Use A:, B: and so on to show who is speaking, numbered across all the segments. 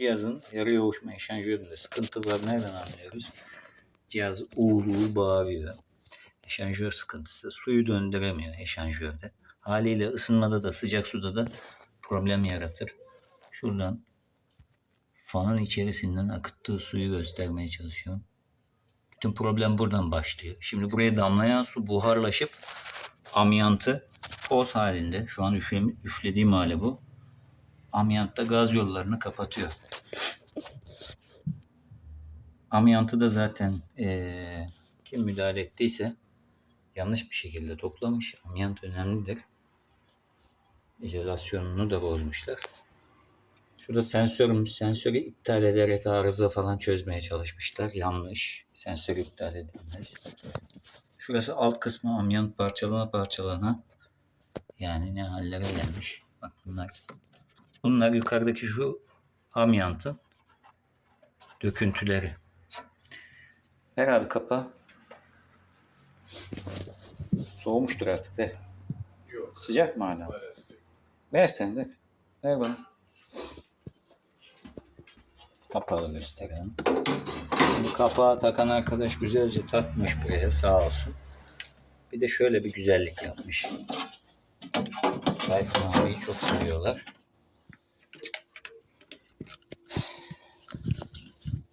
A: cihazın yarı yoğuşma eşanjöründe sıkıntı var. Nereden anlıyoruz? Cihaz uğur uğur bağırıyor. Eşanjör sıkıntısı. Suyu döndüremiyor eşanjörde. Haliyle ısınmada da sıcak suda da problem yaratır. Şuradan fanın içerisinden akıttığı suyu göstermeye çalışıyorum. Bütün problem buradan başlıyor. Şimdi buraya damlayan su buharlaşıp amyantı toz halinde şu an üflediğim hali bu. Amyantta gaz yollarını kapatıyor. Amyantı da zaten eee, kim müdahale ettiyse yanlış bir şekilde toplamış. Amyant önemlidir. İzolasyonunu da bozmuşlar. Şurada sensörümüz. Sensörü iptal ederek arıza falan çözmeye çalışmışlar. Yanlış. Sensör iptal edilmez. Şurası alt kısmı amyant parçalana parçalana. Yani ne hallere gelmiş. Bak bunlar. Bunlar yukarıdaki şu amyantın döküntüleri. Ver abi kapa. Soğumuştur artık ver.
B: Yok.
A: Sıcak mı hala? Ver sen ver. Ver bana. Kapağı gösterelim. Şimdi kapağı takan arkadaş güzelce takmış buraya sağ olsun. Bir de şöyle bir güzellik yapmış. Tayfun abiyi çok seviyorlar.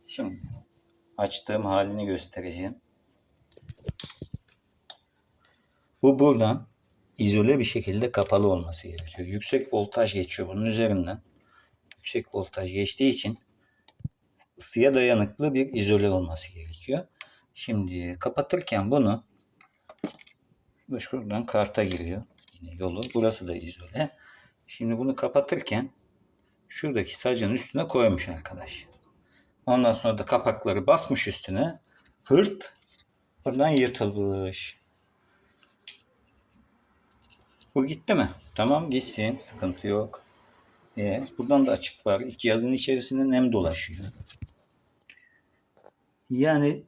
A: Şimdi açtığım halini göstereceğim. Bu buradan izole bir şekilde kapalı olması gerekiyor. Yüksek voltaj geçiyor bunun üzerinden. Yüksek voltaj geçtiği için ısıya dayanıklı bir izole olması gerekiyor. Şimdi kapatırken bunu bu şuradan karta giriyor. Yine yolu. Burası da izole. Şimdi bunu kapatırken şuradaki sacın üstüne koymuş arkadaş. Ondan sonra da kapakları basmış üstüne. Hırt. Buradan yırtılmış. Bu gitti mi? Tamam gitsin. Sıkıntı yok. E, buradan da açık var. Cihazın içerisinde nem dolaşıyor. Yani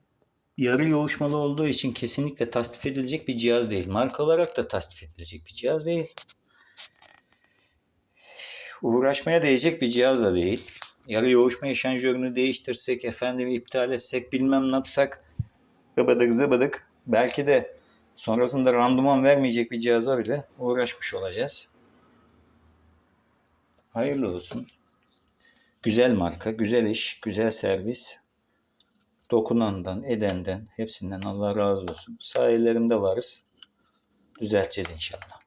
A: yarı yoğuşmalı olduğu için kesinlikle tasdif edilecek bir cihaz değil. Marka olarak da tasdif edilecek bir cihaz değil. Uğraşmaya değecek bir cihaz da değil. Yarı yoğuşma eşanjörünü değiştirsek, efendim iptal etsek, bilmem ne yapsak zıbıdık zıbıdık. Belki de sonrasında randıman vermeyecek bir cihaza bile uğraşmış olacağız. Hayırlı olsun. Güzel marka, güzel iş, güzel servis. Dokunandan, edenden, hepsinden Allah razı olsun. Sayelerinde varız. Düzelteceğiz inşallah.